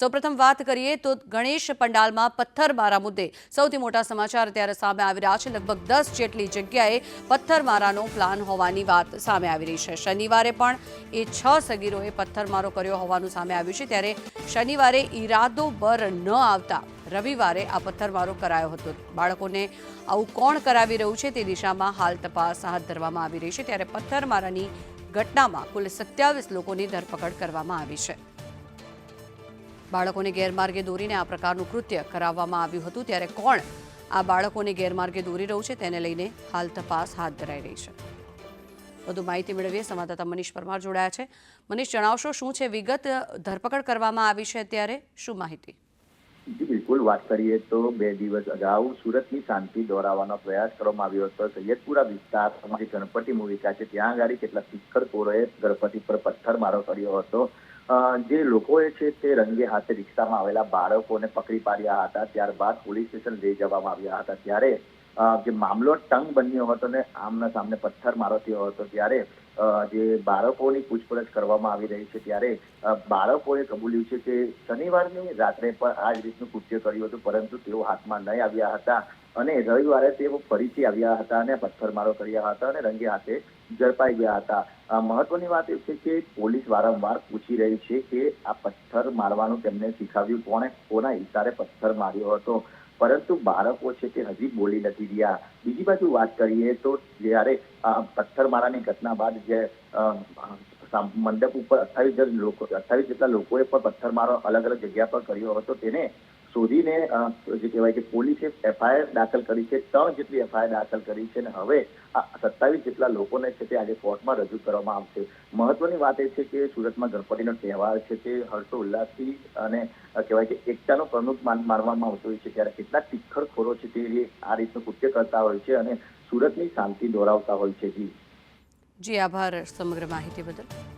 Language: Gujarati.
સૌપ્રથમ વાત કરીએ તો ગણેશ પંડાલમાં પથ્થરમારા મુદ્દે. સૌથી મોટા સમાચાર અત્યારે સામે આવી રહ્યા છે. લગભગ દસ જેટલી જગ્યાએ પથ્થરમારાનો પ્લાન હોવાની વાત સામે આવી રહી છે. શનિવારે પણ એ છ સગીરોએ પથ્થરમારો કર્યો હોવાનું સામે આવ્યું છે. ત્યારે શનિવારે ઈરાદો બર ન આવતા રવિવારે આ પથ્થરમારો કરાયો હતો. બાળકોને આવું કોણ કરાવી રહ્યું છે તે દિશામાં હાલ તપાસ હાથ ધરવામાં આવી રહી છે. ત્યારે પથ્થરમારાની ઘટનામાં કુલ સત્યાવીસ લોકોની ધરપકડ કરવામાં આવી છે. બાળકોને ગેરમાર્ગે દોરીને આ પ્રકારનું કૃત્ય કરાવવામાં આવ્યું હતું. ત્યારે કોણ આ બાળકોને ગેરમાર્ગે દોરી રહ્યું છે તેને લઈને હાલ તપાસ હાથ ધરાઈ રહી છે. વધુ માહિતી મેળવીએ. સંવાદદાતા મનીષ પરમાર જોડાયા છે. મનીષ, જણાવશો શું છે? વિગત ધરપકડ કરવામાં આવી છે અત્યારે. શું માહિતી? બિલકુલ. વાત કરીએ તો બે દિવસ અગાઉ સુરતની શાંતિ દોરાવવાનો પ્રયાસ કરવામાં આવ્યો હતો. સૈયદપુરા વિસ્તારમાં જે ગણપતિ મૂવિકા છે ત્યાં આગળ કેટલાક તિક્ખરખોરોએ ગણપતિ પર પથ્થરમારો કર્યો હતો. જે લોકોએ છે તે રંગે હાથે રિક્ષામાં આવેલા બાળકોને પકડી પાડ્યા હતા. ત્યારબાદ પોલીસ સ્ટેશન લઈ જવામાં આવ્યા હતા. ત્યારે જે મામલો ટંગ બન્યો હતો ને આમના સામને પથ્થરમારો થયો હતો. ત્યારે જે બાળકોની પૂછપરછ કરવામાં આવી રહી છે ત્યારે બાળકોએ કબૂલ્યું છે કે શનિવારની રાત્રે પણ આ જ રીતનું કૃત્ય કર્યું હતું, પરંતુ તેઓ હાથમાં નહીં આવ્યા હતા અને રવિવારે તેઓ ફરીથી આવ્યા હતા અને પથ્થરમારો કર્યા હતા અને રંગે હાથે ઝડપાઈ ગયા હતા. મહત્વની વાત એ છે કે પોલીસ વારંવાર પૂછી રહી છે કે આ પથ્થર મારવાનું તેમને શીખવ્યું કોણે? કોના ઇશારે પથ્થર માર્યો હતો? પરંતુ બાળકો છે તે હજી બોલી નથી રહ્યા. બીજી બાજુ વાત કરીએ તો જ્યારે આ પથ્થરમારાની ઘટના બાદ જે મંડપ ઉપર અઠ્ઠાવીસ જણ લોકો, અઠ્ઠાવીસ જેટલા લોકોએ પણ પથ્થરમારો અલગ અલગ જગ્યા પર કર્યો હતો, તેને શોધીને જે કહેવાય કે પોલીસે એફઆઈઆર દાખલ કરી છે, ત્રણ જેટલી એફઆઈઆર દાખલ કરી છે અને હવે આ સત્તાવીસ જેટલા લોકોને છે તે આજે કોર્ટમાં રજૂ કરવામાં આવશે. મહત્વની વાત એ છે કે સુરતમાં ગણપતિનો તહેવાર છે તે હર્ષો ઉલ્લાસથી અને કહેવાય કે એકતાનો પ્રમુખ માન, માનવામાં આવતો હોય છે. ત્યારે કેટલાક તિક્ખરખોરો છે તે આ રીતનું કૃત્ય કરતા હોય છે અને સુરતની શાંતિ દોરાવતા હોય છે. જી. જી, આભાર સમગ્ર માહિતી બદલ.